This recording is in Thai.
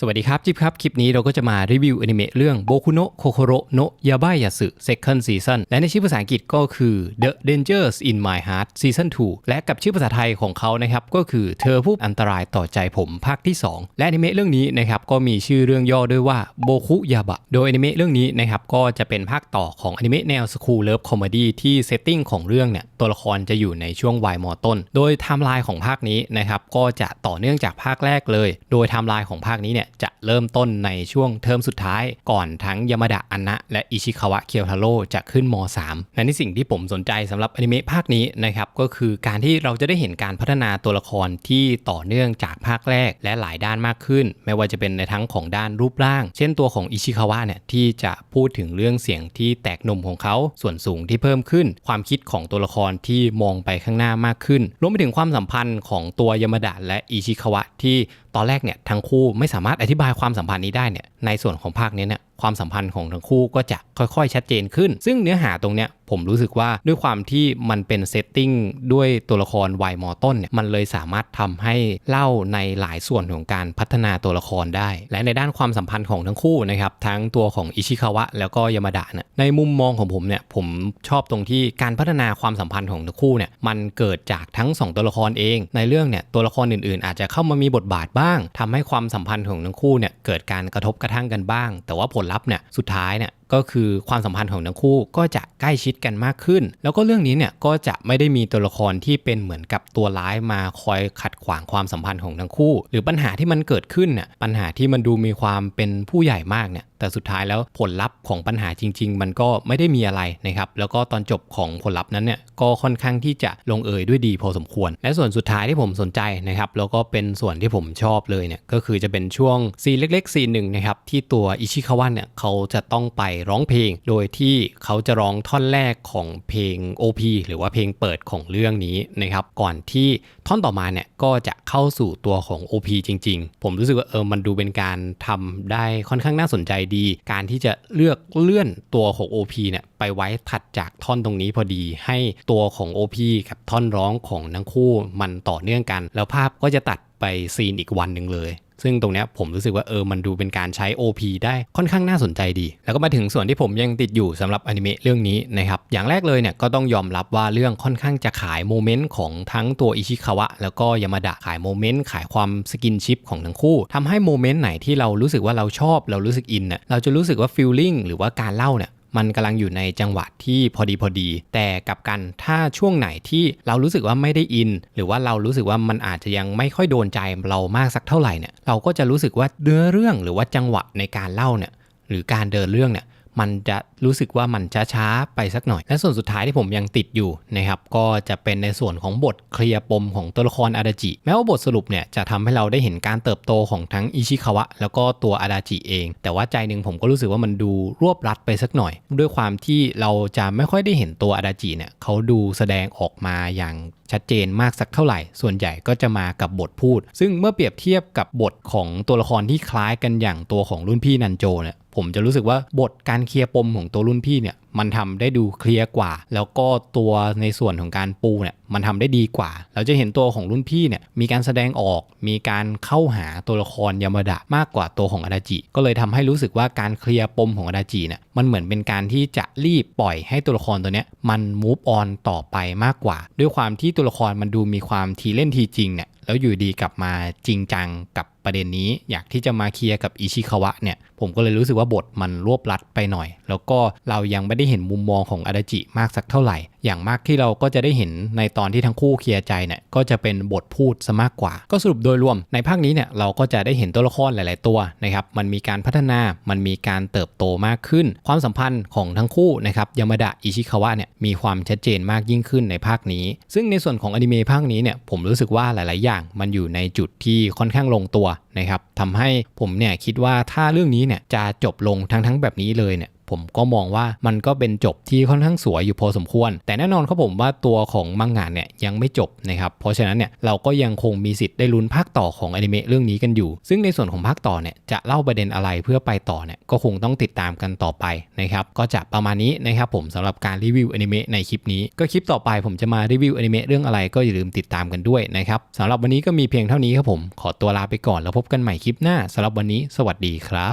สวัสดีครับ จิ๊บครับ คลิปนี้เราก็จะมารีวิวอนิเมะเรื่องโบคุโนะโคโคโรโนะยาบายาสึ Second Season และในชื่อภาษาอังกฤษก็คือ The Dangers in My Heart Season 2 และกับชื่อภาษาไทยของเขานะครับ ก็คือเธอผู้อันตรายต่อใจผมภาคที่ 2 และอนิเมะเรื่องนี้นะครับ ก็มีชื่อเรื่องย่อด้วยว่าโบคุยาบะ โดยอนิเมะเรื่องนี้นะครับ ก็จะเป็นภาคต่อของอนิเมะแนวสคูลเลิฟคอมเมดี้ที่เซตติ้งของเรื่องเนี่ยตัวละครจะอยู่ในช่วงวัยมต้น โดยไทม์ไลน์ของภาคนี้นะครับก็จะต่อเนื่องจากภาคแรกเลย โดยไทม์ไลน์ของภาคนี้เนี่ยจะเริ่มต้นในช่วงเทอมสุดท้าย ก่อนทั้งยามาดะอันนะและอิชิคาวะเคียวทาโร่จะขึ้นม .3 และในสิ่งที่ผมสนใจสำหรับอนิเมะภาคนี้นะครับก็คือการที่เราจะได้เห็นการพัฒนาตัวละครที่ต่อเนื่องจากภาคแรกและหลายด้านมากขึ้น ไม่ว่าจะเป็นในทั้งของด้านรูปร่าง เช่นตัวของอิชิคาวะเนี่ยที่จะพูดถึงเรื่องเสียงที่แตกหนุ่มของเขาส่วนสูงที่เพิ่มขึ้น ความคิดของตัวละครที่มองไปข้างหน้ามากขึ้นรวมไปถึงความสัมพันธ์ของตัวยามาดะและอิชิคาวะที่ตอนแรกเนี่ยทั้งคู่ไม่สามารถอธิบายความสัมพันธ์นี้ได้เนี่ยในส่วนของภาคนี้เนี่ยความสัมพันธ์ของทั้งคู่ก็จะค่อยๆ ชัดเจนขึ้น ซึ่งเนื้อหาตรงเนี้ยผมรู้สึกว่าด้วยความที่มันเป็นเซตติ้งด้วยตัวละครวัยมอต้นเนี่ยมันเลยสามารถทำให้เล่าในหลายส่วนของการพัฒนาตัวละครได้ และในด้านความสัมพันธ์ของทั้งคู่นะครับทั้งตัวของอิชิคาวะแล้วก็ยามาดะเนี่ยในมุมมองของผมเนี่ยผมชอบตรงที่การพัฒนาความสัมพันธ์ของทั้งคู่เนี่ยมันเกิดจากทั้งสองตัวละครเอง ในเรื่องเนี่ยตัวละครอื่นๆ อาจจะเข้ามามีบทบาทบ้างทำให้ความสัมพันธ์ของทั้งคู่เนี่ยเกิดการกระทบกระทั่งกันบ้าง แต่ว่าผลลัพธ์เนี่ยสุดท้ายเนี่ยก็คือความสัมพันธ์ของทั้งคู่ก็จะใกล้ชิดกันมากขึ้น แล้วก็เรื่องนี้เนี่ยก็จะไม่ได้มีตัวละครที่เป็นเหมือนกับตัวร้ายมาคอยขัดขวางความสัมพันธ์ของทั้งคู่ หรือปัญหาที่มันเกิดขึ้นเนี่ยปัญหาที่มันดูมีความเป็นผู้ใหญ่มากเนี่ยแต่สุดท้ายแล้วผลลัพธ์ของปัญหาจริง ๆ มันก็ไม่ได้มีอะไรนะครับแล้วก็ตอนจบของผลลัพธ์นั้นเนี่ยก็ค่อนข้างที่จะลงเอยด้วยดีพอสมควร และส่วนสุดท้ายที่ผมสนใจนะครับแล้วก็เป็นส่วนที่ผมชอบเลยเนี่ยก็คือจะเป็นช่วงซีนเล็กๆซีนหนึ่งนะครับที่ตัวอิชิคาวะเนี่ยเขาจะต้องไปร้องเพลง โดยที่เขาจะร้องท่อนแรกของเพลง OP หรือว่าเพลงเปิดของเรื่องนี้นะครับก่อนที่ท่อนต่อมาเนี่ยก็จะเข้าสู่ตัวของ OP จริง ๆ ผมรู้สึกว่าเออมันดูเป็นการทำได้ค่อนข้างน่าสนใจดี การที่จะเลือกเลื่อนตัวของ OP เนี่ยไปไว้ถัดจากท่อนตรงนี้พอดี ให้ตัวของ OP กับท่อนร้องของทั้งคู่มันต่อเนื่องกัน แล้วภาพก็จะตัดไปซีนอีกวันหนึ่งเลย ซึ่งตรงเนี้ยผมรู้สึกว่าเออมันดูเป็นการใช้ OP ได้ค่อนข้างน่าสนใจดี แล้วก็มาถึงส่วนที่ผมยังติดอยู่สำหรับอนิเมะเรื่องนี้นะครับ อย่างแรกเลยเนี่ยก็ต้องยอมรับว่าเรื่องค่อนข้างจะขายโมเมนต์ของทั้งตัวอิชิคาวะแล้วก็ยามาดะขายโมเมนต์ขายความสกินชิปของทั้งคู่ทำให้โมเมนต์ไหนที่เรารู้สึกว่าเราชอบเรารู้สึกอินเนี่ยเราจะรู้สึกว่าฟีลลิ่งหรือว่าการเล่าเนี่ย มันกำลังอยู่ในจังหวะที่พอดีพอดี แต่กับกันถ้าช่วงไหนที่เรารู้สึกว่าไม่ได้อิน หรือว่าเรารู้สึกว่ามันอาจจะยังไม่ค่อยโดนใจเรามากสักเท่าไหร่เนี่ยเราก็จะรู้สึกว่าเนื้อเรื่องหรือว่าจังหวะในการเล่าเนี่ยหรือการเดินเรื่องเนี่ย มันจะรู้สึกว่ามันช้าๆไปสักหน่อย และส่วนสุดท้ายที่ผมยังติดอยู่นะครับก็จะเป็นในส่วนของบทเคลียร์ปมของตัวละครอาดาจิ แม้ว่าบทสรุปเนี่ยจะทำให้เราได้เห็นการเติบโตของทั้งอิชิคาวะแล้วก็ตัวอาดาจิเอง แต่ว่าใจหนึ่งผมก็รู้สึกว่ามันดูรวบรัดไปสักหน่อย ด้วยความที่เราจะไม่ค่อยได้เห็นตัวอาดาจิเนี่ยเขาดูแสดงออกมาอย่างชัดเจนมากสักเท่าไหร่ ส่วนใหญ่ก็จะมากับบทพูด ซึ่งเมื่อเปรียบเทียบกับบทของตัวละครที่คล้ายกันอย่างตัวของรุ่นพี่นันโจเนี่ย ผมจะรู้สึกว่าบทการเคลียร์ปมของตัวรุ่นพี่เนี่ยมันทำได้ดูเคลียร์กว่า แล้วก็ตัวในส่วนของการปูเนี่ยมันทำได้ดีกว่า เราจะเห็นตัวของรุ่นพี่เนี่ยมีการแสดงออก มีการเข้าหาตัวละครยามาดะมากกว่าตัวของอาดาจิ ก็เลยทำให้รู้สึกว่าการเคลียร์ปมของอาดาจิเนี่ยมันเหมือนเป็นการที่จะรีบปล่อยให้ตัวละครตัวเนี้ยมันมูฟออนต่อไปมากกว่า ด้วยความที่ตัวละครมันดูมีความทีเล่นทีจริงเนี่ยแล้วอยู่ดีกลับมาจริงจังกับ ประเด็นนี้ อยากที่จะมาเคลียร์กับอิชิคาวะเนี่ยผมก็เลยรู้สึกว่าบทมันรวบลัดไปหน่อย แล้วก็เรายังไม่ได้เห็นมุมมองของอาดาจิมากสักเท่าไหร่ อย่างมากที่เราก็จะได้เห็นในตอนที่ทั้งคู่เคลียร์ใจเนี่ยก็จะเป็นบทพูดซะมากกว่า ก็สรุปโดยรวมในภาคนี้เนี่ยเราก็จะได้เห็นตัวละครหลาย ๆ ตัวนะครับมันมีการพัฒนามันมีการเติบโตมากขึ้น ความสัมพันธ์ของทั้งคู่นะครับยามาดะอิชิคาวะเนี่ยมีความชัดเจนมากยิ่งขึ้นในภาคนี้ ซึ่งในส่วนของอนิเมะภาคนี้เนี่ยผมรู้สึกว่าหลาย ๆ อย่างมันอยู่ในจุดที่ค่อนข้างลงตัวนะครับทำให้ผมเนี่ยคิดว่าถ้าเรื่องนี้เนี่ยจะจบลงทั้งทั้งแบบนี้เลยเนี่ย ผมก็มองว่ามันก็เป็นจบที่ค่อนข้างสวยอยู่พอสมควร แต่แน่นอนครับผมว่าตัวของมังงะเนี่ยยังไม่จบนะครับ เพราะฉะนั้นเนี่ยเราก็ยังคงมีสิทธิ์ได้ลุ้นภาคต่อของอนิเมะเรื่องนี้กันอยู่ ซึ่งในส่วนของภาคต่อเนี่ยจะเล่าประเด็นอะไรเพื่อไปต่อเนี่ยก็คงต้องติดตามกันต่อไปนะครับก็จะประมาณนี้นะครับผมสำหรับการรีวิวอนิเมะในคลิปนี้ ก็คลิปต่อไปผมจะมารีวิวอนิเมะเรื่องอะไรก็อย่าลืมติดตามกันด้วยนะครับสำหรับวันนี้ก็มีเพียงเท่านี้ครับผมขอตัวลาไปก่อนแล้วพบกันใหม่คลิปหน้าสำหรับวันนี้ สวัสดีครับ